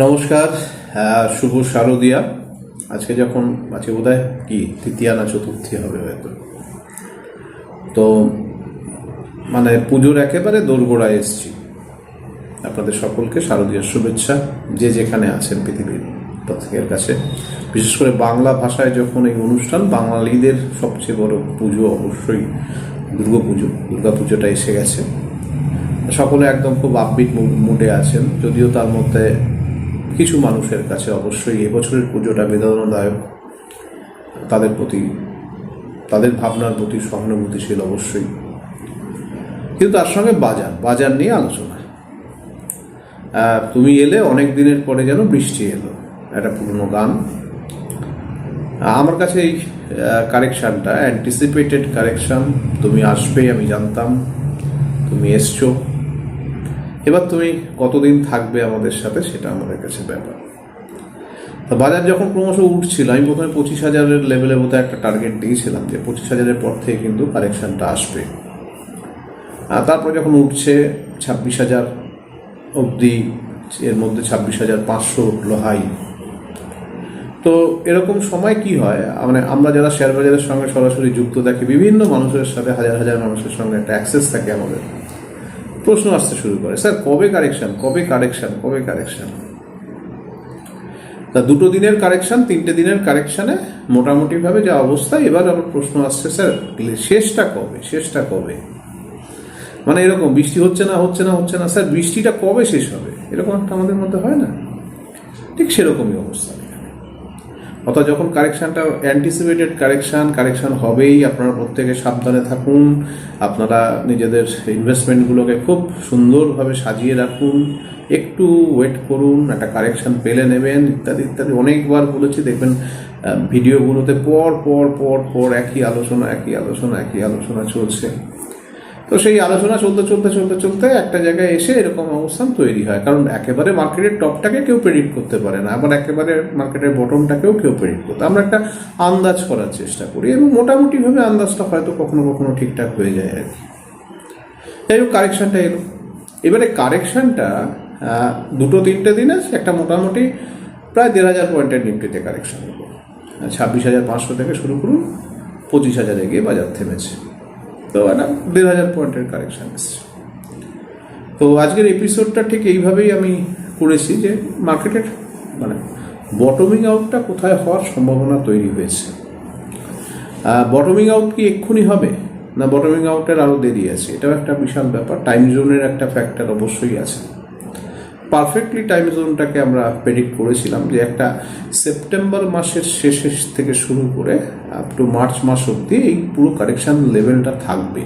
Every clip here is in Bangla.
নমস্কার শুভ শারদিয়া। আজকে যখন, আজকে বোধ কি, তৃতীয়া না চতুর্থী হবে হয়তো। তো মানে পুজোর একেবারে দোরগোড়ায় এসছি। আপনাদের সকলকে শারদীয়ার শুভেচ্ছা, যে যেখানে আছেন পৃথিবীর প্রত্যেকের কাছে। বিশেষ করে বাংলা ভাষায় যখন এই অনুষ্ঠান, বাঙালিদের সবচেয়ে বড় পুজো অবশ্যই দুর্গাপুজো দুর্গাপুজোটা এসে গেছে। সকলে একদম খুব আপবিট মুডে আছেন, যদিও তার মধ্যে কিছু মানুষের কাছে অবশ্যই এবছরের পুজোটা বেদনাদায়ক। তাদের প্রতি, তাদের ভাবনার প্রতি সহানুভূতিশীল অবশ্যই। কিন্তু তার সঙ্গে বাজার বাজার নিয়ে আলোচনা। তুমি এলে অনেক দিনের পরে যেন বৃষ্টি এলো, একটা পুরনো গান। আমার কাছে এই কারেকশানটা অ্যান্টিসিপেটেড কারেকশান, তুমি আসবে আমি জানতাম, তুমি এসছো। এবার তুমি কতদিন থাকবে আমাদের সাথে সেটা আমাদের কাছে ব্যাপার। তা বাজার যখন ক্রমশ উঠছিল, আমি প্রথমে পঁচিশ হাজারের লেভেলের মতো একটা টার্গেট দিয়েছিলাম যে পঁচিশ হাজারের পর থেকে কিন্তু কারেকশানটা আসবে। আর তারপর যখন উঠছে ছাব্বিশ হাজার অবধি, এর মধ্যে ছাব্বিশ হাজার পাঁচশো উঠল হাই তো এরকম সময় কি হয়? মানে আমরা যারা শেয়ার বাজারের সঙ্গে সরাসরি যুক্ত থাকি, বিভিন্ন মানুষের সাথে, হাজার হাজার মানুষের সঙ্গে একটা অ্যাক্সেস থাকে আমাদের। প্রশ্ন আসতে শুরু করে, স্যার, কবে কারেকশন? কবে কারেকশন? কবে কারেকশন? তা দুটো দিনের কারেকশন, তিনটে দিনের কারেকশনে মোটামুটিভাবে যা অবস্থা, এবার আবার প্রশ্ন আসছে, স্যার শেষটা কবে? শেষটা কবে? মানে এরকম, বৃষ্টি হচ্ছে না হচ্ছে না হচ্ছে না, স্যার, বৃষ্টিটা কবে শেষ হবে? এরকম একটা আমাদের মধ্যে হয় না? ঠিক সেরকমই অবস্থা। অর্থাৎ যখন কারেকশানটা অ্যান্টিসিপেটেড কারেকশান কারেকশান হবেই, আপনারা প্রত্যেকে সাবধানে থাকুন, আপনারা নিজেদের ইনভেস্টমেন্টগুলোকে খুব সুন্দরভাবে সাজিয়ে রাখুন, একটু ওয়েট করুন, একটা কারেকশান পেলে নেবেন, ইত্যাদি ইত্যাদি। অনেকবার বলেছি, দেখবেন ভিডিওগুলোতে পর পর পর পর একই আলোচনা একই আলোচনা একই আলোচনা চলছে। তো সেই আলোচনা চলতে চলতে চলতে চলতে একটা জায়গায় এসে এরকম অবস্থান তৈরি হয়। কারণ একেবারে মার্কেটের টপটাকে কেউ প্রেডিক্ট করতে পারে না, আবার একেবারে মার্কেটের বটমটাকেও কেউ প্রেডিক্ট করতে আমরা একটা আন্দাজ করার চেষ্টা করি এবং মোটামুটিভাবে আন্দাজটা হয়তো কখনো কখনো ঠিকঠাক হয়ে যায় আর কি। যাই হোক কারেকশনটা এলো। এবারে কারেকশনটা দুটো তিনটে দিন আছে, একটা মোটামুটি প্রায় দেড় হাজার পয়েন্টের নিফটিতে কারেকশন হলো। ছাব্বিশ হাজার পাঁচশো থেকে শুরু করুন, পঁচিশ হাজারে গিয়ে বাজার থেমেছে। তো একটা দেড় হাজার পয়েন্টের কারেকশন এসছে তো আজকের এপিসোডটা ঠিক এইভাবেই আমি করেছি যে মার্কেটের মানে বটমিং আউটটা কোথায় হওয়ার সম্ভাবনা তৈরি হয়েছে। বটমিং আউট কি এক্ষুনি হবে? না বটমিং আউটের আরও দেরি আছে? এটাও একটা বিশাল ব্যাপার। টাইম জোনের একটা ফ্যাক্টর অবশ্যই আছে। পারফেক্টলি টাইম জোনটাকে আমরা প্রেডিক্ট করেছিলাম যে একটা সেপ্টেম্বর মাসের শেষের থেকে শুরু করে আপ টু মার্চ মাস অবধি এই পুরো কারেকশন লেভেলটা থাকবে।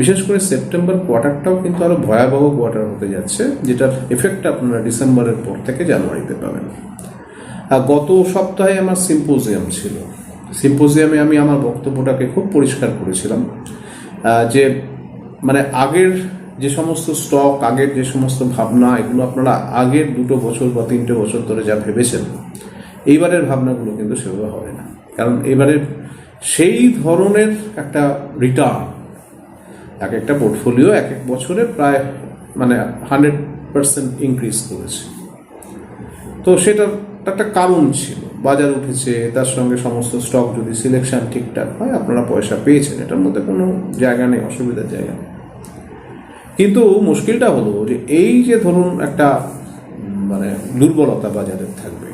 বিশেষ করে সেপ্টেম্বর কোয়ার্টারটাও কিন্তু আরও ভয়াবহ কোয়ার্টার হতে যাচ্ছে, যেটার এফেক্ট আপনারা ডিসেম্বরের পর থেকে জানুয়ারিতে পাবেন। আর গত সপ্তাহে আমার সিম্পোজিয়াম ছিল। সিম্পোজিয়ামে আমি আমার বক্তব্যটাকে খুব পরিষ্কার করেছিলাম যে মানে আগের যে সমস্ত স্টক আগের যে সমস্ত ভাবনা, এগুলো আপনারা আগের দুটো বছর বা তিনটে বছর ধরে যা ভেবেছেন, এইবারের ভাবনাগুলো কিন্তু সেভাবে হবে না। কারণ এবারের সেই ধরনের একটা রিটার্ন এক একটা পোর্টফোলিও এক এক বছরে প্রায় মানে হান্ড্রেড পার্সেন্ট ইনক্রিজ করেছে। তো সেটার একটা কারণ ছিল। বাজার উঠেছে, তার সঙ্গে সমস্ত স্টক যদি সিলেকশন ঠিকঠাক হয়, আপনারা পয়সা পেয়েছেন, এটার মধ্যে কোনো জায়গা নেই, অসুবিধার জায়গা নেই। কিন্তু মুশকিলটা হলো যে এই যে ধরুন একটা মানে দুর্বলতা বাজারের থাকবে,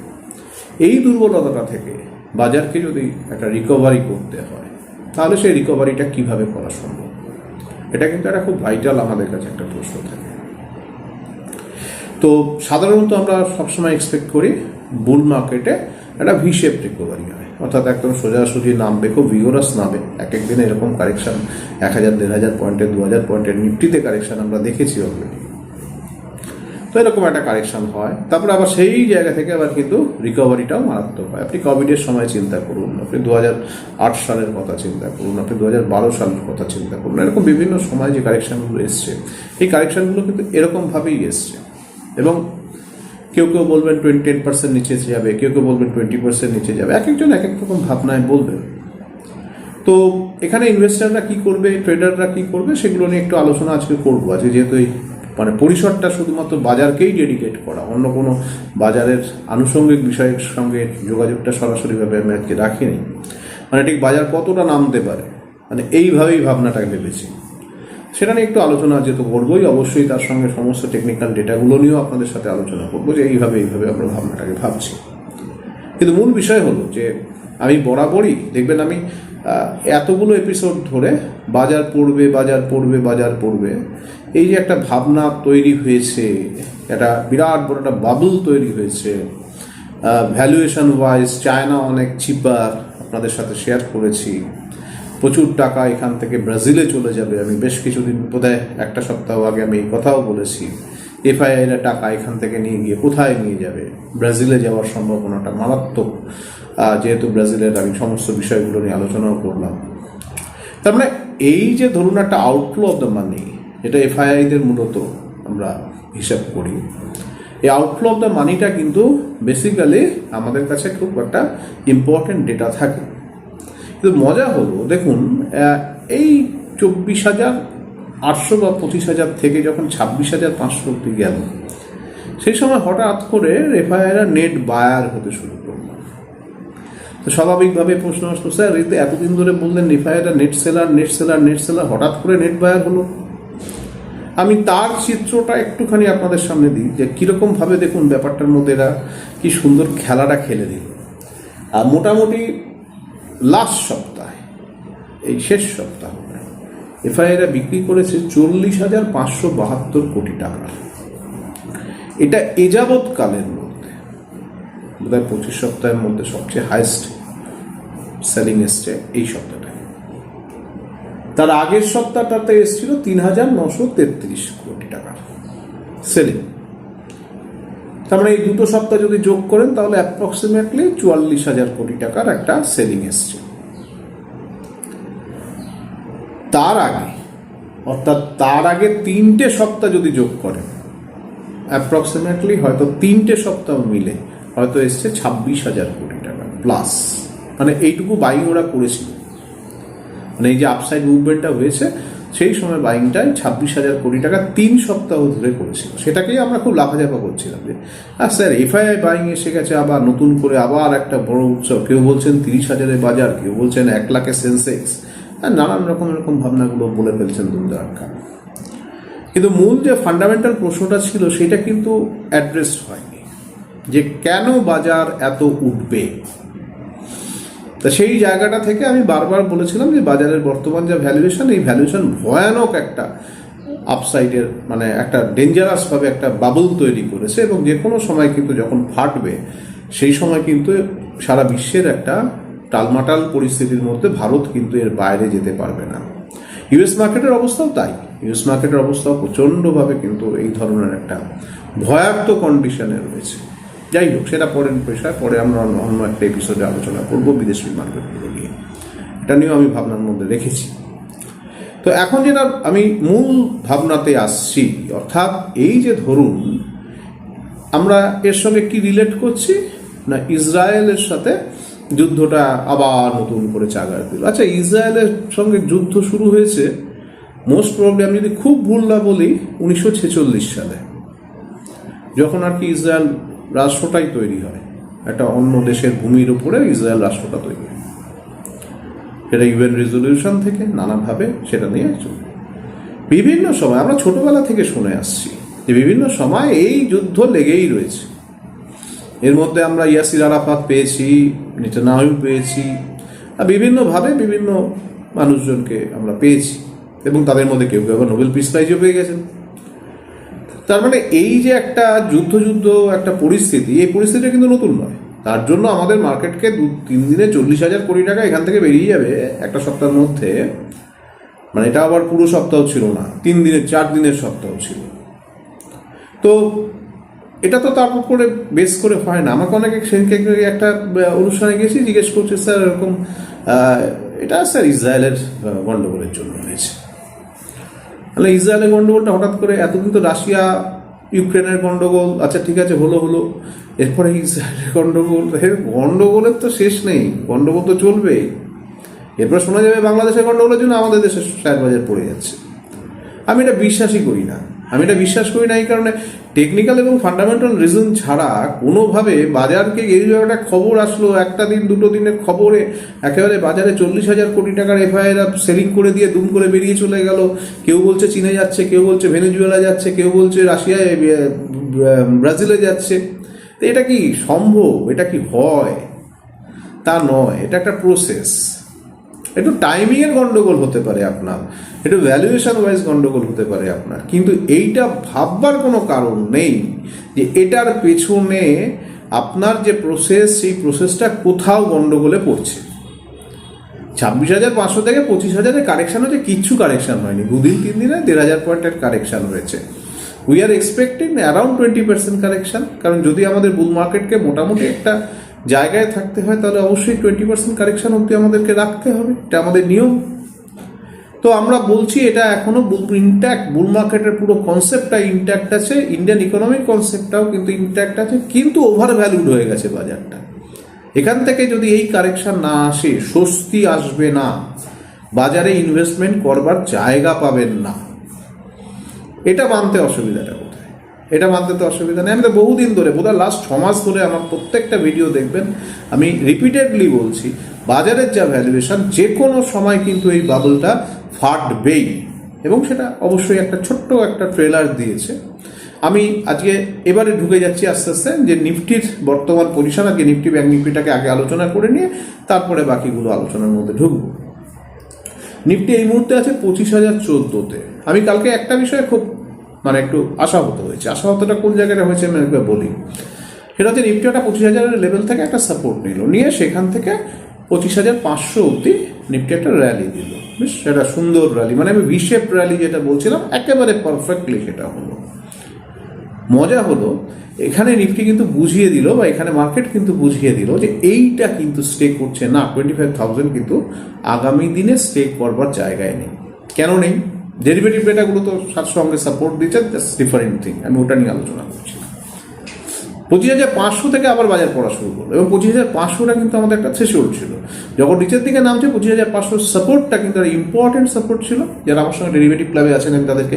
এই দুর্বলতাটা থেকে বাজারকে যদি একটা রিকভারি করতে হয়, তাহলে সেই রিকভারিটা কীভাবে করা সম্ভব? এটা কিন্তু একটা খুব ভাইটাল আমাদের কাছে একটা প্রশ্ন থাকে। তো সাধারণত আমরা সবসময় এক্সপেক্ট করি বুল মার্কেটে একটা ভি শেপ রিকভারি হয়। অর্থাৎ একদম সোজাসুজি নামবে, খুব ভিওরাস নামে এক এক দিনে এরকম কারেকশন এক হাজার, দেড় হাজার পয়েন্টের দু হাজার পয়েন্টের নিফটিতে কারেকশন আমরা দেখেছি অলরেডি তো এরকম একটা কারেকশন হয়। তারপরে আবার সেই জায়গা থেকে আবার কিন্তু রিকভারিটাও মারাত্মক হয়। আপনি কোভিডের সময় চিন্তা করুন, আপনি দু আট সালের কথা চিন্তা করুন, আপনি দু হাজার বারো সালের কথা চিন্তা করুন, এরকম বিভিন্ন সময় যে কারেকশনগুলো এসছে, এই কারেকশনগুলো কিন্তু এরকমভাবেই এসছে। এবং কেউ কেউ বলবেন টোয়েন্টি টেন পার্সেন্ট নিচে যাবে, কেউ কেউ বলবেন টোয়েন্টি পার্সেন্ট নিচে যাবে। এক একজন এক এক রকম ভাবনায় বলবেন তো এখানে ইনভেস্টাররা কি করবে ট্রেডাররা কি করবে, সেগুলো নিয়ে একটু আলোচনা আজকে করব। আজকে যেহেতু এই মানে পরিসরটা শুধুমাত্র বাজারকেই ডেডিকেট করা, অন্য কোনো বাজারের আনুষঙ্গিক বিষয়ের সঙ্গে যোগাযোগটা সরাসরিভাবে আমি আজকে রাখিনি। মানে ঠিক বাজার কতটা নামতে পারে মানে এইভাবেই ভাবনাটাকে ভেবেছি। সেটা নিয়ে একটু আলোচনা যেহেতু করবোই, অবশ্যই তার সঙ্গে সমস্ত টেকনিক্যাল ডেটাগুলো নিয়েও আপনাদের সাথে আলোচনা করব যে এইভাবে এইভাবে আমরা ভাবনাটাকে ভাবছি। কিন্তু মূল বিষয় হলো যে আমি বরাবরই, দেখবেন আমি এতগুলো এপিসোড ধরে বাজার পড়বে বাজার পড়বে বাজার পড়বে, এই যে একটা ভাবনা তৈরি হয়েছে, একটা বিরাট বড় একটা বাবল তৈরি হয়েছে ভ্যালুয়েশন ওয়াইজ চায়না অনেক চিপার আপনাদের সাথে শেয়ার করেছি। প্রচুর টাকা এখান থেকে ব্রাজিলে চলে যাবে। আমি বেশ কিছুদিন বোধহয় একটা সপ্তাহ আগে আমি এই কথাও বলেছি। এফআইআইরা টাকা এখান থেকে নিয়ে গিয়ে কোথায় নিয়ে যাবে? ব্রাজিলে যাওয়ার সম্ভাবনাটা মারাত্মক। যেহেতু ব্রাজিলের আমি সমস্ত বিষয়গুলো নিয়ে আলোচনাও করলাম। তার মানে এই যে ধরুন একটা আউটফ্লো অফ দ্য মানি এটা এফআইআইদের মূলত আমরা হিসাব করি। এই আউটফ্লো অফ দ্য মানিটা কিন্তু বেসিক্যালি আমাদের কাছে খুব একটা ইম্পর্টেন্ট ডেটা থাকে। কিন্তু মজা হলো। দেখুন এই চব্বিশ হাজার আটশো বা পঁচিশ হাজার থেকে যখন ছাব্বিশ হাজার পাঁচশো অব্দি গেল, সেই সময় হঠাৎ করে রেফায়াররা নেট বায়ার হতে শুরু করল। তো স্বাভাবিকভাবে প্রশ্ন আসতো স্যার, এই তো এতদিন ধরে বললেন রেফায়াররা net seller net seller net seller, হঠাৎ করে নেট বায়ার হলো। আমি তার চিত্রটা একটুখানি আপনাদের সামনে দিই যে কীরকম ভাবে দেখুন ব্যাপারটার মধ্যে এরা কি সুন্দর খেলাটা খেলে দিল। আর মোটামুটি লাস্ট সপ্তাহে, এই শেষ সপ্তাহ, এফআইআরা বিক্রি করেছে চল্লিশ হাজার পাঁচশো বাহাত্তর কোটি টাকা। এটা এযাবৎ কালের মধ্যে, বোধহয় পঁচিশ সপ্তাহের মধ্যে সবচেয়ে হাইস্ট সেলিং এসছে এই সপ্তাহটা তার আগের সপ্তাহটাতে এসেছিল তিন হাজার নশো তেত্রিশ কোটি টাকা সেলিং তার মানে এই দুটো সপ্তাহ যদি যোগ করেন, তাহলে অ্যাপ্রক্সিমেটলি চুয়াল্লিশ হাজার কোটি টাকার একটা সেলিং এসছে। তার আগে, অর্থাৎ তার আগে তিনটে সপ্তাহ যদি যোগ করেন অ্যাপ্রক্সিমেটলি হয়তো তিনটে সপ্তাহ মিলে হয়তো এসছে ছাব্বিশ হাজার কোটি টাকা প্লাস মানে এইটুকু বাইং ওরা করেছিল। মানে এই যে আপসাইড মুভমেন্টটা হয়েছে সেই সময় বাইংটায় ছাব্বিশ হাজার কোটি টাকা তিন সপ্তাহ ধরে করেছিল। সেটাকেই আমরা খুব লাফাঝাফা করছিলাম যে আর স্যার এফআইআই বাইং এসে গেছে, আবার নতুন করে আবার একটা বড় উৎসব। কেউ বলছেন তিরিশ হাজারের বাজার, কেউ বলছেন এক লাখের সেন্সেক্স আর নানান রকম এরকম ভাবনাগুলো বলে ফেলছেন দুমদারাক্কা কিন্তু মূল যে ফান্ডামেন্টাল প্রশ্নটা ছিল, সেটা কিন্তু অ্যাড্রেস হয়নি। যে কেন বাজার এত উঠবে? তা সেই জায়গাটা থেকে আমি বারবার বলেছিলাম যে বাজারের বর্তমান যে ভ্যালুয়েশন এই ভ্যালুয়েশন ভয়ানক একটা আপসাইডের মানে একটা ডেঞ্জারাসভাবে একটা বাবল তৈরি করেছে এবং যে কোনো সময় কিন্তু যখন ফাটবে, সেই সময় কিন্তু সারা বিশ্বের একটা টালমাটাল পরিস্থিতির মধ্যে ভারত কিন্তু এর বাইরে যেতে পারবে না। ইউএস মার্কেটের অবস্থাও তাই। ইউএস মার্কেটের অবস্থাও প্রচণ্ডভাবে কিন্তু এই ধরনের একটা ভয়াক্ত কন্ডিশনে রয়েছে। যাই হোক, সেটা পরের পেশায় পরে আমরা অন্য একটা এপিসোডে আলোচনা করব বিদেশি মার্কেটগুলো নিয়ে। এটা নিয়েও আমি ভাবনার মধ্যে রেখেছি। তো এখন যেটা আমি মূল ভাবনাতে আসছি, অর্থাৎ এই যে ধরুন, আমরা এর সঙ্গে কি রিলেট করছি? না, ইসরায়েলের সাথে যুদ্ধটা আবার নতুন করে চাগার দিল। আচ্ছা ইসরায়েলের সঙ্গে যুদ্ধ শুরু হয়েছে মোস্ট প্রবলি আমি যদি খুব ভুল না বলি, উনিশশো ছেচল্লিশ সালে। যখন আর কি ইসরায়েল রাষ্ট্রটাই তৈরি হয়। একটা অন্য দেশের ভূমির উপরে ইসরায়েল রাষ্ট্রটা তৈরি হয়। সেটা ইউএন রেজলিউশন থেকে নানাভাবে সেটা নিয়ে চলবে বিভিন্ন সময়, আমরা ছোটবেলা থেকে শুনে আসছি যে বিভিন্ন সময় এই যুদ্ধ লেগেই রয়েছে। এর মধ্যে আমরা ইয়াসির আরাফাত পেয়েছি নেতানাহু পেয়েছি আর বিভিন্নভাবে বিভিন্ন মানুষজনকে আমরা পেয়েছি এবং তাদের মধ্যে কেউ কেউ আবার নোবেল পিস প্রাইজও পেয়ে গেছেন। তার মানে এই যে একটা যুদ্ধ যুদ্ধ একটা পরিস্থিতি এই পরিস্থিতিটা কিন্তু নতুন নয়। তার জন্য আমাদের মার্কেটকে দু তিন দিনে চল্লিশ হাজার কোটি টাকা এখান থেকে বেরিয়ে যাবে একটা সপ্তাহের মধ্যে। মানে এটা আবার পুরো সপ্তাহ ছিল না তিন দিনের চার দিনের সপ্তাহ ছিল। তো এটা তো তার উপরে বেস করে হয় না। আমাকে অনেকে সেদিনকে একটা অনুষ্ঠানে গেছি জিজ্ঞেস করছে স্যার এরকম এটা স্যার ইসরায়েলের আহ, গন্ডগোলের জন্য হয়েছে। তাহলে ইসরায়েলের গণ্ডগোলটা হঠাৎ করে এতদিন তো রাশিয়া, ইউক্রেনের গণ্ডগোল আচ্ছা ঠিক আছে, হলো হলো। এরপরে ইসরায়েলের গণ্ডগোল এর গন্ডগোলের তো শেষ নেই গণ্ডগোল তো চলবে এরপর শোনা যাবে বাংলাদেশের গণ্ডগোলের জন্য আমাদের দেশের শেয়ার বাজার পড়ে যাচ্ছে। আমি এটা বিশ্বাসই করি না। আমি এটা বিশ্বাস করি না এই কারণে। টেকনিক্যাল এবং ফান্ডামেন্টাল রিজন ছাড়া কোনোভাবে বাজারকে এই একটা খবর আসলো, একটা দিন, দুটো দিনের খবরে, একেবারে বাজারে চল্লিশ হাজার কোটি টাকার এফআইআর সেলিং করে দিয়ে দুম করে বেরিয়ে চলে গেল। কেউ বলছে চীনে যাচ্ছে, কেউ বলছে ভেনেজুয়েলা যাচ্ছে, কেউ বলছে রাশিয়ায় ব্রাজিলে যাচ্ছে। তো এটা কি সম্ভব? এটা কি হয়? তা নয়, এটা একটা প্রসেস একটু টাইমিং এর গন্ডগোল হতে পারে আপনার। একটু ভ্যালুয়েশন ওয়াইজ গন্ডগোল হতে পারে আপনার। কিন্তু এইটা ভাববার কোনো কারণ নেই যে এটার পেছনে আপনার যে প্রসেস সেই প্রসেসটা কোথাও গন্ডগোলে পড়ছে। ছাব্বিশ হাজার পাঁচশো থেকে পঁচিশ হাজারের কারেকশন হচ্ছে, কিচ্ছু কারেকশন হয়নি। দুদিন তিন দিনে দেড় হাজার পয়েন্টের কারেকশন হয়েছে। We are expecting around twenty percent correction কারণ যদি আমাদের বুল মার্কেটকে মোটামুটি একটা জায়গায় থাকতে হয়, তাহলে অবশ্যই টোয়েন্টি পার্সেন্ট কারেকশন অবধি আমাদেরকে রাখতে হবে। এটা আমাদের নিয়ম। তো আমরা বলছি এটা এখনও ইনট্যাক্ট বুল মার্কেটের পুরো কনসেপ্টটা ইনট্যাক্ট আছে ইন্ডিয়ান ইকোনমিক কনসেপ্টটাও কিন্তু ইনট্যাক্ট আছে, কিন্তু ওভার ভ্যালুড হয়ে গেছে বাজারটা। এখান থেকে যদি এই কারেকশান না আসে, স্বস্তি আসবে না। বাজারে ইনভেস্টমেন্ট করবার জায়গা পাবেন না। এটা মানতে অসুবিধাটা এটা মানতে তো অসুবিধা নেই। আমি তো বহুদিন ধরে, বোধহয় লাস্ট ছ মাস ধরে আমার প্রত্যেকটা ভিডিও দেখবেন, আমি রিপিটেডলি বলছি, বাজারের যা ভ্যালুয়েশন যে কোনো সময় কিন্তু এই বাবলটা ফাটবেই। এবং সেটা অবশ্যই একটা ছোট্ট একটা ট্রেলার দিয়েছে। আমি আজকে এবারে ঢুকে যাচ্ছি আস্তে আস্তে যে নিফটির বর্তমান পজিশন আজকে নিফটি ব্যাংক নিফটিটাকে আগে আলোচনা করে নিয়ে তারপরে বাকিগুলো আলোচনার মধ্যে ঢুকবো। নিফটি এই মুহূর্তে আছে পঁচিশ হাজার চোদ্দোতে। আমি কালকে একটা বিষয়ে খুব মানে একটু আশাহত হয়েছে। আশাহতটা কোন জায়গাটা হয়েছে আমি একবার বলি। সেটা হচ্ছে নিফটি একটা পঁচিশ হাজারের লেভেল থেকে একটা সাপোর্ট নিল। নিয়ে সেখান থেকে পঁচিশ হাজার পাঁচশো অবধি নিফটি একটা র্যালি দিল। বেশ, সেটা সুন্দর র্যালি মানে আমি বিশেপ র্যালি যেটা বলছিলাম, একেবারে পারফেক্টলি সেটা হলো। মজা হলো, এখানে নিফটি কিন্তু বুঝিয়ে দিল বা এখানে মার্কেট কিন্তু বুঝিয়ে দিল যে এইটা কিন্তু স্টে করছে। না টোয়েন্টি ফাইভ থাউজেন্ড কিন্তু আগামী দিনে স্টে করবার জায়গায় নেই। কেন নেই? ডেরিভেটিভ ডেটাগুলো তো সার সঙ্গে সাপোর্ট দিচ্ছে জাস্ট ডিফারেন্ট থিং আমি ওটা নিয়ে আলোচনা করছি। পঁচিশ হাজার পাঁচশো থেকে আবার বাজার পড়া শুরু করল, এবং পঁচিশ হাজার পাঁচশোটা কিন্তু আমাদের একটা থ্রেশোল্ড ছিল। যখন নিচের দিকে নামছে, পঁচিশ হাজার পাঁচশোর সাপোর্টটা কিন্তু একটা ইম্পর্টেন্ট সাপোর্ট ছিল। যারা আমার সঙ্গে ডেরিভেটিভ ক্লাবে আছেন, আমি তাদেরকে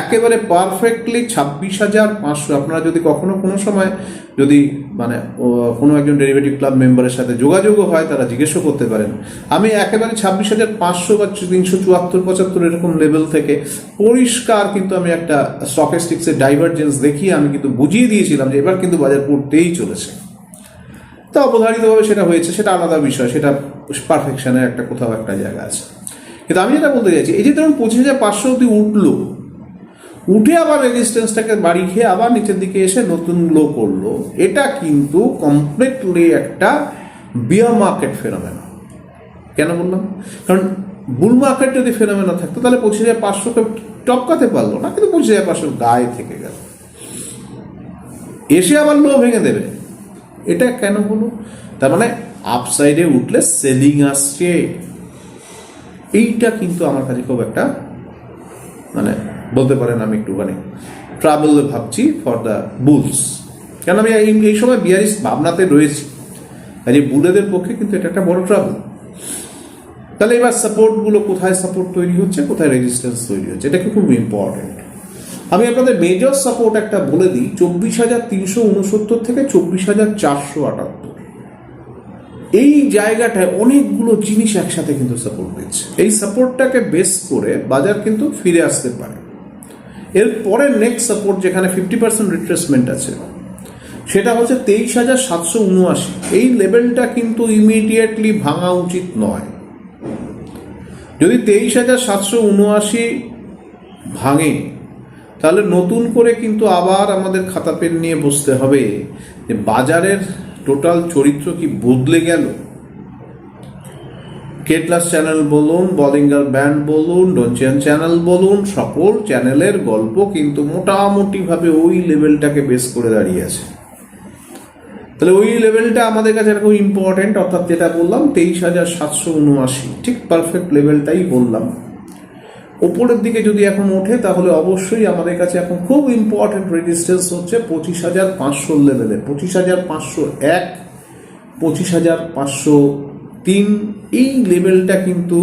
একেবারে পারফেক্টলি ছাব্বিশ হাজার পাঁচশো, আপনারা যদি কখনো কোনো সময় যদি মানে কোনো একজন ডেরিভেটিভ ক্লাব মেম্বারের সাথে যোগাযোগও হয়, তারা জিজ্ঞেসও করতে পারেন। আমি একেবারে ছাব্বিশ হাজার পাঁচশো বা তিনশো চুয়াত্তর, পঁচাত্তর এরকম লেভেল থেকে পরিষ্কার কিন্তু আমি একটা স্টকেস্টিক্সের ডাইভারজেন্স দেখিয়ে আমি কিন্তু বুঝিয়ে দিয়েছিলাম যে এবার কিন্তু বাজার পড়তেই চলেছে। তা অবধারিতভাবে সেটা হয়েছে, সেটা আলাদা বিষয়, সেটা পারফেকশনের একটা কোথাও একটা জায়গা আছে। কিন্তু আমি যেটা বলতে চাইছি, এই যে ধরুন পঁচিশ হাজার পাঁচশো অব্দি উঠল উঠে আবার রেজিস্ট্যান্সটাকে বাড়ি খেয়ে আবার নিচের দিকে এসে নতুন লো করল। এটা কিন্তু কমপ্লিটলি একটা বিয়ার মার্কেট ফেনোমেনা কেন বললাম? কারণ বুল মার্কেট যদি ফেনোমেনা থাকতো, তাহলে পঁচিশ হাজার পাঁচশোকে টপকাতে পারল না, কিন্তু পঁচিশ হাজার পাঁচশো গায়ে থেকে গেল। এসে আবার লো ভেঙে দেবে। এটা কেন হলো? তার মানে আপসাইডে উঠলে সেলিং আসছে। এইটা কিন্তু আমার কাছে খুব একটা মানে বলতে পারেন আমি একটুখানি ট্রাভেল ভাবছি ফর দ্য বুলস কেন আমি এই এই সময় বিয়ারিস ভাবনাতে রয়েছি। কাজে বুলেদের পক্ষে কিন্তু এটা একটা বড় ট্রাভেল তাহলে এবার সাপোর্টগুলো কোথায় সাপোর্ট তৈরি হচ্ছে, কোথায় রেজিস্ট্যান্স তৈরি হচ্ছে এটা কি খুব ইম্পর্টেন্ট আমি আপনাদের মেজর সাপোর্ট একটা বলে দিই, চব্বিশ হাজার তিনশো উনসত্তর থেকে চব্বিশ হাজার চারশো আটাত্তর। এই জায়গাটায় অনেকগুলো জিনিস একসাথে কিন্তু সাপোর্ট দিচ্ছে। এই সাপোর্টটাকে বেস করে বাজার কিন্তু ফিরে আসতে পারে। এর পরে নেক্সট সাপোর্ট যেখানে ফিফটি পার্সেন্ট রিট্রেসমেন্ট আছে, সেটা হচ্ছে তেইশ হাজার সাতশো উনআশি। এই লেভেলটা কিন্তু ইমিডিয়েটলি ভাঙা উচিত নয়। যদি তেইশ হাজার সাতশো উনআশি ভাঙে, তাহলে নতুন করে কিন্তু আবার আমাদের খাতা পেন নিয়ে বসতে হবে যে বাজারের টোটাল চরিত্র কি বদলে গেল। কেটলাস চ্যানেল বলুন বলিঙ্গার ব্যান্ড বলুন ডনচিয়ান চ্যানেল বলুন, সকল চ্যানেলের গল্প কিন্তু মোটামুটিভাবে ওই লেভেলটাকে বেস করে দাঁড়িয়ে আছে। তাহলে ওই লেভেলটা আমাদের কাছে এরকম ইম্পর্টেন্ট অর্থাৎ যেটা বললাম, তেইশ হাজার সাতশো উনআশি, ঠিক পারফেক্ট লেভেলটাই বললাম। ওপরের দিকে যদি এখন ওঠে, তাহলে অবশ্যই আমাদের কাছে এখন খুব ইম্পর্টেন্ট রেজিস্ট্যান্স হচ্ছে পঁচিশ হাজার পাঁচশো লেভেলে পঁচিশ হাজার পাঁচশো এক, পঁচিশ হাজার পাঁচশো তিন, এই লেভেলটা কিন্তু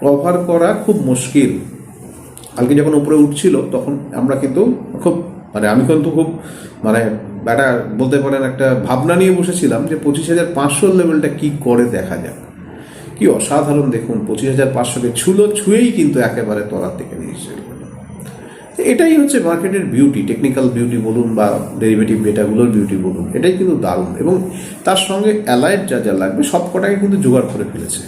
কভার করা খুব মুশকিল। কালকে যখন উপরে উঠছিল, তখন আমরা কিন্তু খুব মানে আমি কিন্তু খুব মানে একটা বলতে পারেন একটা ভাবনা নিয়ে বসেছিলাম যে পঁচিশ হাজার পাঁচশোর লেভেলটা কী করে দেখা যাক। কি অসাধারণ দেখুন, পঁচিশ হাজার পাঁচশোকে ছুলো ছুঁয়েই কিন্তু একেবারে তলার থেকে নিয়ে এসেছে এটাই হচ্ছে মার্কেটের বিউটি টেকনিক্যাল বিউটি বলুন বা ডেরিভেটিভ ডেটাগুলোর বিউটি বলুন, এটাই কিন্তু দারুণ। এবং তার সঙ্গে অ্যালাইড যা যা লাগবে, সব কটাকে কিন্তু জোগাড় করে ফেলেছে।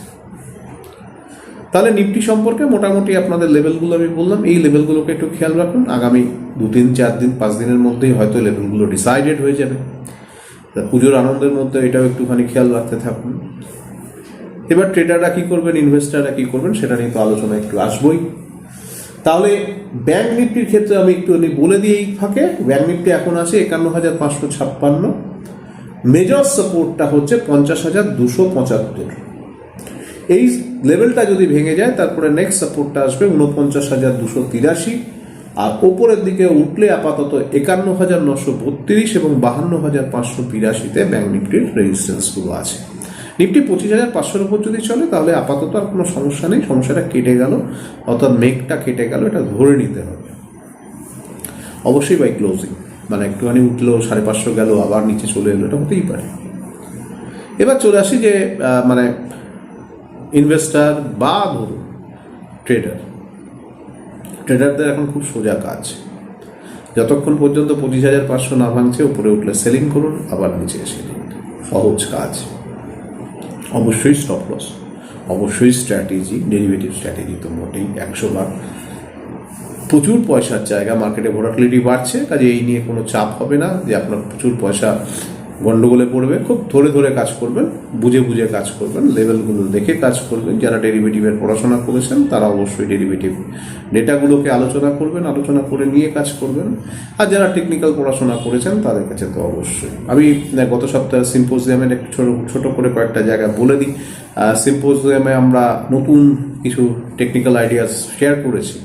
তাহলে নিফটি সম্পর্কে মোটামুটি আপনাদের লেভেলগুলো আমি বললাম, এই লেভেলগুলোকে একটু খেয়াল রাখুন। আগামী দু তিন, চার দিন, পাঁচ দিনের মধ্যেই হয়তো লেভেলগুলো ডিসাইডেড হয়ে যাবে। পুজোর আনন্দের মধ্যে এটাও একটুখানি খেয়াল রাখতে থাকুন। এবার ট্রেডাররা কী করবেন ইনভেস্টাররা কী করবেন, সেটা নিয়ে তো আলোচনা একটু আসবই। তাহলে ব্যাংক নিফটির ক্ষেত্রে আমি একটু বলে দিই এই ফাঁকে ব্যাংক নিফটি এখন আছে একান্ন হাজার পাঁচশো ছাপ্পান্ন। মেজর সাপোর্টটা হচ্ছে পঞ্চাশ হাজার দুশো পঁচাত্তর। এই লেভেলটা যদি ভেঙে যায়, তারপরে নেক্সট সাপোর্টটা আসবে উনপঞ্চাশ হাজার দুশো তিরাশি। আর ওপরের দিকে উঠলে আপাতত একান্ন হাজার নশো বত্রিশ এবং বাহান্ন হাজার পাঁচশো বিরাশিতে ব্যাংক নিফটির রেজিস্ট্যান্সগুলো আছে। নিফটি পঁচিশ হাজার পাঁচশোর উপর যদি চলে, তাহলে আপাতত আর কোনো সমস্যা নেই। সমস্যাটা কেটে গেল। অর্থাৎ মেঘটা কেটে গেল, এটা ধরে নিতে হবে। অবশ্যই বাই ক্লোজিং মানে একটুখানি উঠল, সাড়ে পাঁচশো গেল, আবার নিচে চলে এলো, এটা হতেই পারে। এবার চলে আসি যে মানে ইনভেস্টার বা ধরুন ট্রেডার ট্রেডারদের এখন খুব সোজা কাজ। যতক্ষণ পর্যন্ত পঁচিশ হাজার পাঁচশো না ভাঙছে, উপরে উঠলে সেলিং করুন, আবার নিচে এসে সহজ কাজ। অবশ্যই স্টপ লস অবশ্যই স্ট্র্যাটেজি ডেরিভেটিভ স্ট্র্যাটেজি তো মোটেই একশো বার। প্রচুর পয়সার জায়গা মার্কেটে ভোলাটিলিটি বাড়ছে কাজে এই নিয়ে কোনো চাপ হবে না যে আপনার প্রচুর পয়সা গন্ডগোলে পড়বে, খুব ধরে ধরে কাজ করবেন, বুঝে বুঝে কাজ করবেন, লেভেলগুলো দেখে কাজ করবেন। যারা ডেরিভেটিভের পড়াশোনা করেছেন, তারা অবশ্যই ডেরিভেটিভ ডেটাগুলোকে আলোচনা করবেন, আলোচনা করে নিয়ে কাজ করবেন। আর যারা টেকনিক্যাল পড়াশোনা করেছেন, তাদের কাছে তো অবশ্যই। আমি গত সপ্তাহে সিম্পোজিয়ামের একটু ছোট, ছোটো করে কয়েকটা জায়গা বলে দিই। সিম্পোজিয়ামে আমরা নতুন কিছু টেকনিক্যাল আইডিয়াস শেয়ার করেছি।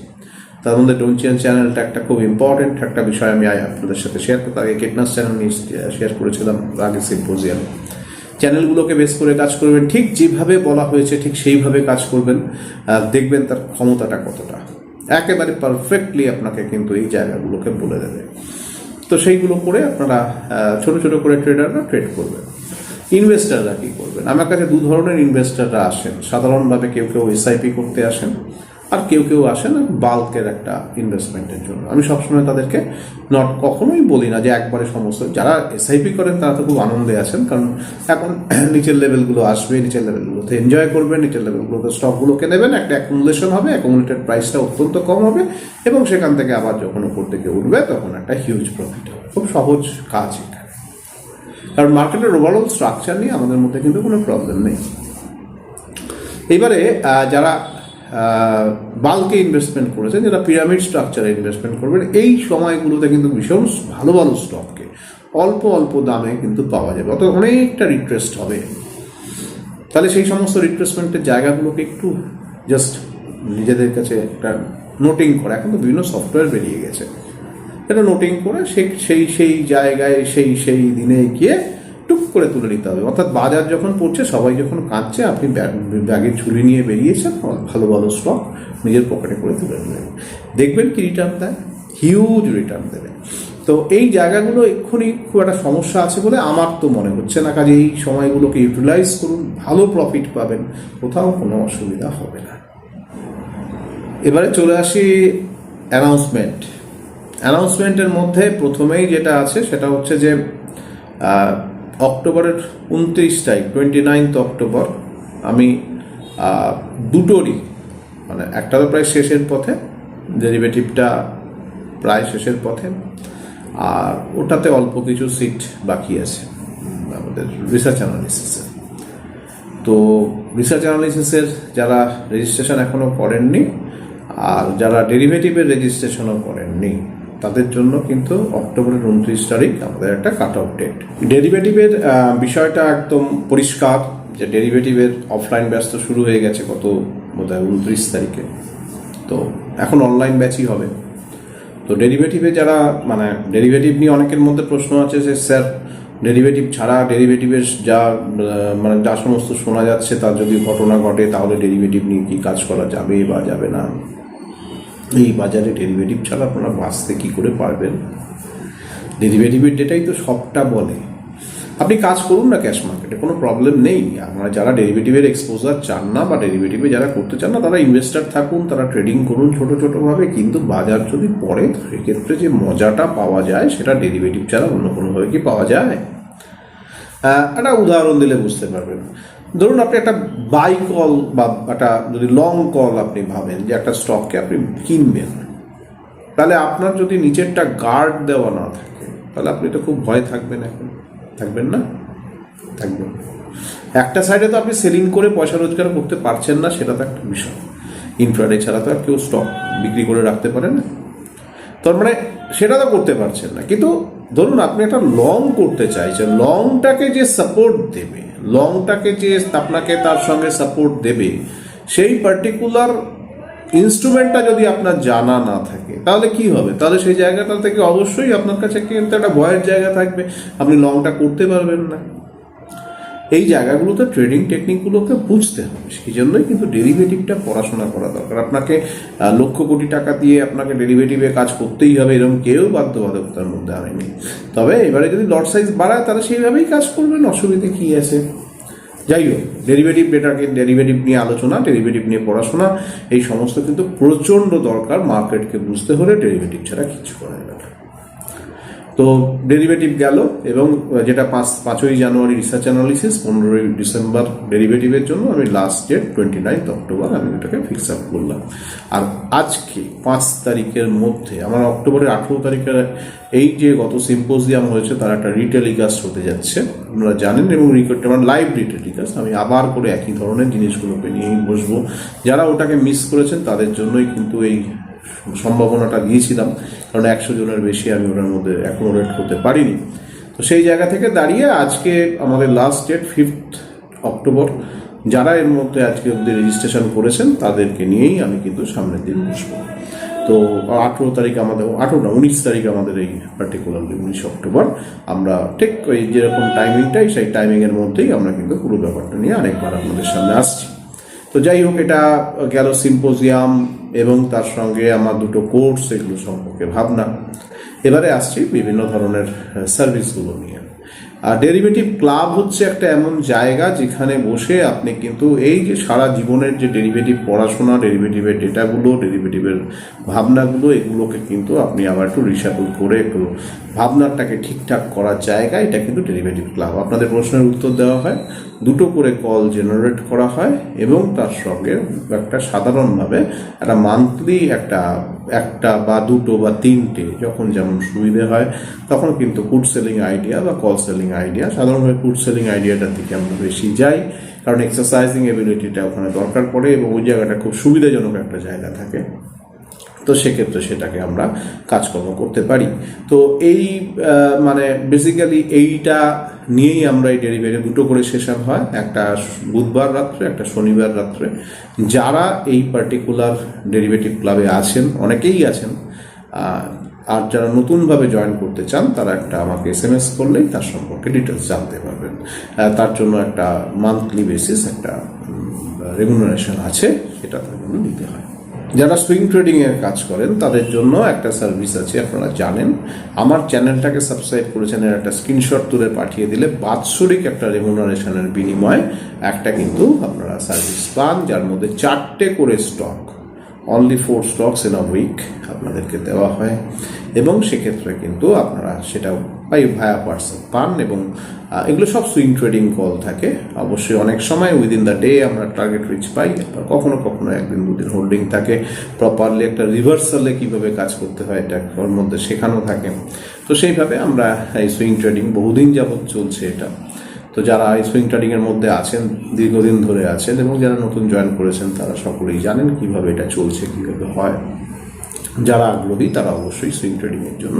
তার মধ্যে ডোনচিয়ান চ্যানেলটা একটা খুব ইম্পর্টেন্ট একটা বিষয় আমি আপনাদের সাথে শেয়ার করতে আগে কেটনাস চ্যানেল নিয়ে শেয়ার করেছিলাম, আগে সিম্পোজিয়ামে চ্যানেলগুলোকে বেস করে কাজ করবেন, ঠিক যেভাবে বলা হয়েছে, ঠিক সেইভাবে কাজ করবেন দেখবেন তার ক্ষমতাটা কতটা। একেবারে পারফেক্টলি আপনাকে কিন্তু এই জায়গাগুলোকে বলে দেবে। তো সেইগুলো করে আপনারা ছোট ছোট করে ট্রেডাররা ট্রেড করবেন। ইনভেস্টাররা কী করবেন? আমার কাছে দু ধরনের ইনভেস্টাররা আসেন। সাধারণভাবে কেউ কেউ এসআইপি করতে আসেন। আর কেউ কেউ আসেন বাল্কের একটা ইনভেস্টমেন্টের জন্য। আমি সবসময় তাদেরকে নট কখনোই বলি না যে একবারে সমস্ত, যারা এসআইপি করেন তারা তো খুব আনন্দে আছেন, কারণ এখন নিচের লেভেলগুলো আসবে, নিচের লেভেলগুলোতে এনজয় করবেন নিচের লেভেলগুলোতে স্টকগুলোকে নেবেন, একটা অ্যাকুমুলেশন হবে অ্যাকুমুলেটেড প্রাইসটা অত্যন্ত কম হবে, এবং সেখান থেকে আবার যখন উপর থেকে উঠবে, তখন একটা হিউজ প্রফিট হবে। খুব সহজ কাজ এখানে কারণ মার্কেটের ওভারঅল স্ট্রাকচার নিয়ে আমাদের মধ্যে কিন্তু কোনো প্রবলেম নেই। এবারে যারা বাল্কে ইনভেস্টমেন্ট করেছেন যারা পিরামিড স্ট্রাকচারে ইনভেস্টমেন্ট করবেন, এই সময়গুলোতে কিন্তু ভীষণ ভালো ভালো স্টককে অল্প অল্প দামে কিন্তু পাওয়া যাবে। অত অনেকটা রিট্রেস্ট হবে। তাহলে সেই সমস্ত রিট্রেসমেন্টের জায়গাগুলোকে একটু জাস্ট নিজেদের কাছে একটা নোটিং করা। এখন তো বিভিন্ন সফটওয়্যার বেরিয়ে গেছে। এটা নোটিং করে সেই সেই সেই জায়গায় সেই সেই দিনে গিয়ে টুক করে তুলে নিতে হবে। অর্থাৎ বাজার যখন পড়ছে, সবাই যখন কাঁদছে, আপনি ব্যাগ- ঝুলি নিয়ে বেরিয়েছেন ভালো ভালো স্টক নিজের পকেটে করে তুলে নেবেন। দেখবেন কি রিটার্ন দেয়? হিউজ রিটার্ন দেবে। তো এই জায়গাগুলো এক্ষুনি খুব একটা সমস্যা আছে বলে আমার তো মনে হচ্ছে না। কাজে এই সময়গুলোকে ইউটিলাইজ করুন, ভালো প্রফিট পাবেন, কোথাও কোনো অসুবিধা হবে না। এবারে চলে আসি অ্যানাউন্সমেন্ট অ্যানাউন্সমেন্টের মধ্যে প্রথমেই যেটা আছে, সেটা হচ্ছে যে অক্টোবরের উনত্রিশ তারিখ টোয়েন্টি নাইনথ অক্টোবর, আমি দুটোরই মানে একটা তো প্রায় শেষের পথে ডেরিভেটিভটা প্রায় শেষের পথে, আর ওটাতে অল্প কিছু সিট বাকি আছে, আমাদের রিসার্চ অ্যানালিসিসের তো রিসার্চ অ্যানালিসিসের যারা রেজিস্ট্রেশন এখনও করেননি, আর যারা ডেরিভেটিভের রেজিস্ট্রেশনও করেননি তাদের জন্য কিন্তু অক্টোবরের উনত্রিশ তারিখ আমাদের একটা কাট অফ ডেট ডেরিভেটিভের বিষয়টা একদম পরিষ্কার যে ডেরিভেটিভের অফলাইন ব্যাচ তো শুরু হয়ে গেছে গত বোধ হয় উনত্রিশ তারিখে। তো এখন অনলাইন ব্যাচই হবে। তো ডেরিভেটিভে যারা মানে ডেরিভেটিভ নিয়ে অনেকের মধ্যে প্রশ্ন আছে যে, স্যার ডেরিভেটিভ ছাড়া ডেরিভেটিভের যা মানে যা সমস্ত শোনা যাচ্ছে, তার যদি ঘটনা ঘটে, তাহলে ডেরিভেটিভ নিয়ে কি কাজ করা যাবে বা যাবে না? এই বাজারে ডেরিভেটিভ ছাড়া আপনারা বাঁচতে কী করে পারবেন? ডেরিভেটিভের ডেটাই তো সবটা বলে। আপনি কাজ করুন না ক্যাশ মার্কেটে কোনো প্রবলেম নেই। আপনারা যারা ডেরিভেটিভের এক্সপোজার চান না বা ডেরিভেটিভে যারা করতে চান না, তারা ইনভেস্টার থাকুন, তারা ট্রেডিং করুন ছোটো ছোটোভাবে কিন্তু বাজার যদি পড়ে, সেক্ষেত্রে যে মজাটা পাওয়া যায়, সেটা ডেরিভেটিভ ছাড়া অন্য কোনোভাবে কি পাওয়া যায়? একটা উদাহরণ দিলে বুঝতে পারবেন। ধরুন আপনি একটা বাই কল বা একটা যদি লং কল আপনি ভাবেন যে একটা স্টককে আপনি কিনবেন, তাহলে আপনার যদি নিচেরটা গার্ড দেওয়া না থাকে, তাহলে আপনি তো খুব ভয় থাকবেন এখন। থাকবেন না? থাকবেন। একটা সাইডে তো আপনি সেলিং করে পয়সা রোজগার করতে পারছেন না, সেটা তো একটা বিষয়। ইন্ট্রাডে ছাড়া তো আর কেউ স্টক বিক্রি করে রাখতে পারে না। তার মানে সেটা তো করতে পারছেন না। কিন্তু ধরুন আপনি একটা লং করতে চাইছেন লংটাকে যে সাপোর্ট দেবে লংটাকে যে আপনাকে তার সঙ্গে সাপোর্ট দেবে, সেই পার্টিকুলার ইনস্ট্রুমেন্টটা যদি আপনার জানা না থাকে, তাহলে কি হবে? তাহলে সেই জায়গাটা থেকে অবশ্যই আপনার কাছে কিন্তু একটা ভয়ের জায়গা থাকবে। আপনি লংটা করতে পারবেন না। এই জায়গাগুলোতে ট্রেডিং টেকনিকগুলোকে বুঝতে হবে। সেই জন্যই কিন্তু ডেরিভেটিভটা পড়াশোনা করা দরকার। আপনাকে লক্ষ কোটি টাকা দিয়ে আপনাকে ডেরিভেটিভে কাজ করতেই হবে এরকম কেউ বাধ্যবাধকতার মধ্যে আনেনি। তবে এবারে যদি লট সাইজ বাড়ায়, তাহলে সেইভাবেই কাজ করবেন, অসুবিধে কী আছে? যাই হোক ডেরিভেটিভ ডেটাকে ডেরিভেটিভ নিয়ে আলোচনা ডেরিভেটিভ নিয়ে পড়াশোনা, এই সমস্ত কিন্তু প্রচণ্ড দরকার মার্কেটকে বুঝতে হলে ডেরিভেটিভ ছাড়া কিছু করা যাবে তো ডেরিভেটিভ গেল এবং যেটা পাঁচ, পাঁচই জানুয়ারি রিসার্চ অ্যানালিসিস পনেরোই ডিসেম্বর ডেরিভেটিভের জন্য আমি last date twenty ninth October আমি এটাকে ফিক্স আপ করলাম। আর আজকে পাঁচ তারিখের মধ্যে, আমার অক্টোবরের আঠেরো তারিখের এই যে গত সিম্পোজিয়াম হয়েছে, তার একটা রিটেলিকাস্ট হতে যাচ্ছে। আপনারা জানেন এবং রিকোয়েস্ট আমার লাইভ রিটেলিকাস্ট আমি আবার করে একই ধরনের জিনিসগুলোকে নিয়েই বসবো। যারা ওটাকে মিস করেছেন, তাদের জন্যই কিন্তু এই সম্ভাবনাটা দিয়েছিলাম, কারণ একশো জনের বেশি আমি ওনার মধ্যে অ্যাকোমোডেট করতে পারিনি। তো সেই জায়গা থেকে দাঁড়িয়ে আজকে আমাদের লাস্ট ডেট ফিফথ অক্টোবর যারা এর মধ্যে আজকে অব্দি রেজিস্ট্রেশন করেছেন, তাদেরকে নিয়েই আমি কিন্তু সামনের দিন বসবো। তো আঠেরো তারিখ আমাদের, আঠেরো না, উনিশ তারিখ আমাদের এই পার্টিকুলারলি উনিশ অক্টোবর আমরা ঠিক ওই যেরকম টাইমিংটাই সেই টাইমিংয়ের মধ্যেই আমরা কিন্তু পুরো ব্যাপারটা নিয়ে আরেকবার আপনাদের সামনে আসছি। তো যাই হোক, এটা গেল সিম্পোজিয়াম এবং তার সঙ্গে আমার দুটো কোর্স এগুলো সম্পর্কে ভাবনা। এবারে আসছি বিভিন্ন ধরনের সার্ভিসগুলো নিয়ে। আর ডেরিভেটিভ ক্লাব হচ্ছে একটা এমন জায়গা যেখানে বসে আপনি কিন্তু এই যে সারা জীবনের যে ডেরিভেটিভ পড়াশোনা ডেরিভেটিভের ডেটাগুলো ডেরিভেটিভের ভাবনাগুলো, এগুলোকে কিন্তু আপনি আবার একটু রিসাবল করে একটু ভাবনাটাকে ঠিকঠাক করার জায়গা, এটা কিন্তু ডেরিভেটিভ ক্লাব আপনাদের প্রশ্নের উত্তর দেওয়া হয়। দুটো করে কল জেনারেট করা হয় এবং তার সঙ্গে একটা সাধারণভাবে একটা মান্থলি একটা একটা বা দুটো বা তিনটে যখন যেমন সুবিধে হয়, তখন কিন্তু ফুড সেলিং আইডিয়া বা কল সেলিং আইডিয়া সাধারণভাবে ফুড সেলিং আইডিয়াটার দিকে আমরা বেশি যাই, কারণ এক্সারসাইজিং এবিলিটিটা ওখানে দরকার পড়ে এবং ওই জায়গাটা খুব সুবিধাজনক একটা জায়গা থাকে। তো সেক্ষেত্রে সেটাকে আমরা কাজকর্ম করতে পারি। তো এই মানে বেসিক্যালি এইটা নিয়েই আমরা এই ডেলিভারি দুটো করে সেশন হয়, একটা বুধবার রাত্রে, একটা শনিবার রাত্রে। যারা এই পার্টিকুলার ডেরিভেটিভ ক্লাবে আছেন, অনেকেই আছেন আর যারা নতুনভাবে জয়েন করতে চান, তারা একটা আমাকে এস এম এস করলেই তার সম্পর্কে ডিটেলস জানতে পারবেন। তার জন্য একটা মান্থলি বেসিস একটা রেমুনারেশন আছে, সেটা তার জন্য দিতে হয়। যারা সুইং ট্রেডিং এর কাজ করেন, তাদের জন্য একটা সার্ভিস আছে, আপনারা জানেন। আমার চ্যানেলটাকে সাবস্ক্রাইব করেছেন, এর একটা স্ক্রিনশট তুলে পাঠিয়ে দিলে বাৎসরিক একটা রেমুনারেশনের বিনিময়ে একটা কিন্তু আপনারা সার্ভিস পান, যার মধ্যে চারটে করে stock only four stocks in a week আপনাদেরকে দেওয়া হয়। এবং সেক্ষেত্রে কিন্তু আপনারা সেটা পাই ভায়া পার্সেল পান এবং এগুলো সব সুইং ট্রেডিং কল থাকে। অবশ্যই অনেক সময় উইদিন দ্য ডে আমরা টার্গেট রিচ পাই আবার কখনো কখনো একদিন দুদিন হোল্ডিং থাকে। প্রপারলি একটা রিভার্সালে কীভাবে কাজ করতে হয় এটা ওর মধ্যে শেখানো থাকে। তো সেইভাবে আমরা এই সুইং ট্রেডিং বহুদিন যাবৎ চলছে এটা। তো যারা এই সুইং ট্রেডিংয়ের মধ্যে আছেন, দীর্ঘদিন ধরে আছেন এবং যারা নতুন জয়েন করেছেন, তারা সকলেই জানেন কীভাবে এটা চলছে, কীভাবে হয়। যারা আগ্রহী, তারা অবশ্যই সুইং ট্রেডিংয়ের জন্য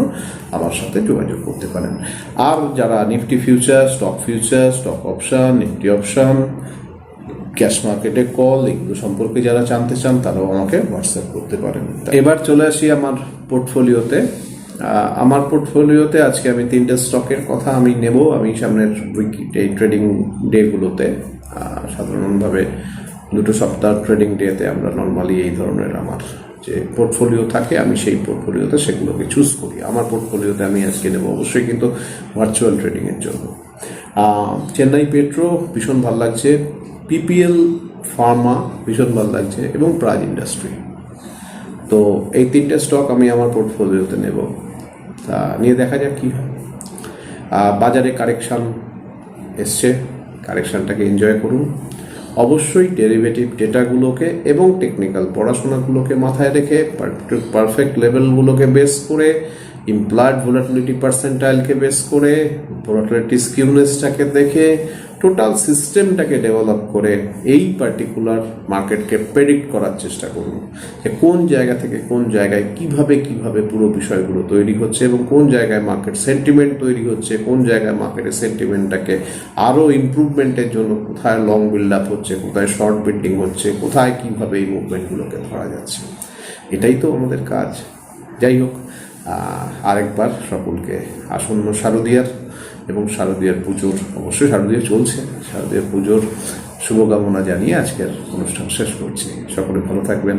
আমার সাথে যোগাযোগ করতে পারেন। আর যারা Nifty future stock future stock option Nifty option cash মার্কেটে কল এগুলো সম্পর্কে যারা জানতে চান, তারাও আমাকে হোয়াটসঅ্যাপ করতে পারেন। এবার চলে আসি আমার পোর্টফোলিওতে আমার পোর্টফোলিওতে আজকে আমি তিনটে স্টকের কথা আমি নেব। আমি সামনের উইক এই ট্রেডিং ডেগুলোতে সাধারণভাবে দুটো সপ্তাহ ট্রেডিং ডেতে আমরা নর্মালি এই ধরনের আমার যে পোর্টফোলিও থাকে, আমি সেই পোর্টফোলিওতে সেগুলোকে চুজ করি। আমার পোর্টফোলিওতে আমি আজকে নেব অবশ্যই কিন্তু ভার্চুয়াল ট্রেডিংয়ের জন্য। চেন্নাই পেট্রো ভীষণ ভালো লাগছে পিপিএল ফার্মা ভীষণ ভালো লাগছে এবং প্রাজ ইন্ডাস্ট্রি তো এই তিনটে স্টক আমি আমার পোর্টফোলিওতে নেব। তা নিয়ে দেখা যাক কী হয়। বাজারে কারেকশান এসছে কারেকশানটাকে এনজয় করুন। অবশ্যই ডেরিভেটিভ ডেটাগুলোকে এবং টেকনিক্যাল পড়াশোনাগুলোকে মাথায় রেখে পারফেক্ট লেভেলগুলোকে বেস করে ইমপ্লয়েড ভোলাটিলিটি পার্সেন্টাইলকে বেস করে ভোলাটিলিটি স্কিউনেসটাকে দেখে টোটাল সিস্টেমটাকে ডেভেলপ করে এই পার্টিকুলার মার্কেটকে প্রেডিক্ট করার চেষ্টা করুন যে কোন জায়গা থেকে কোন জায়গায় কীভাবে কীভাবে পুরো বিষয়গুলো তৈরি হচ্ছে এবং কোন জায়গায় মার্কেট সেন্টিমেন্ট তৈরি হচ্ছে, কোন জায়গায় মার্কেটের সেন্টিমেন্টটাকে আরও ইমপ্রুভমেন্টের জন্য কোথায় লং বিল্ড আপ হচ্ছে, কোথায় শর্ট বিল্ডিং হচ্ছে, কোথায় কীভাবে এই মুভমেন্টগুলোকে ধরা যাচ্ছে। এটাই তো আমাদের কাজ। যাই হোক আরেকবার সকলকে আসন্ন শারদীয়ার এবং শারদীয়ার পুজোর, অবশ্যই শারদীয়া চলছে শারদীয়ার পুজোর শুভকামনা জানিয়ে আজকের অনুষ্ঠান শেষ করছি। সকলে ভালো থাকবেন।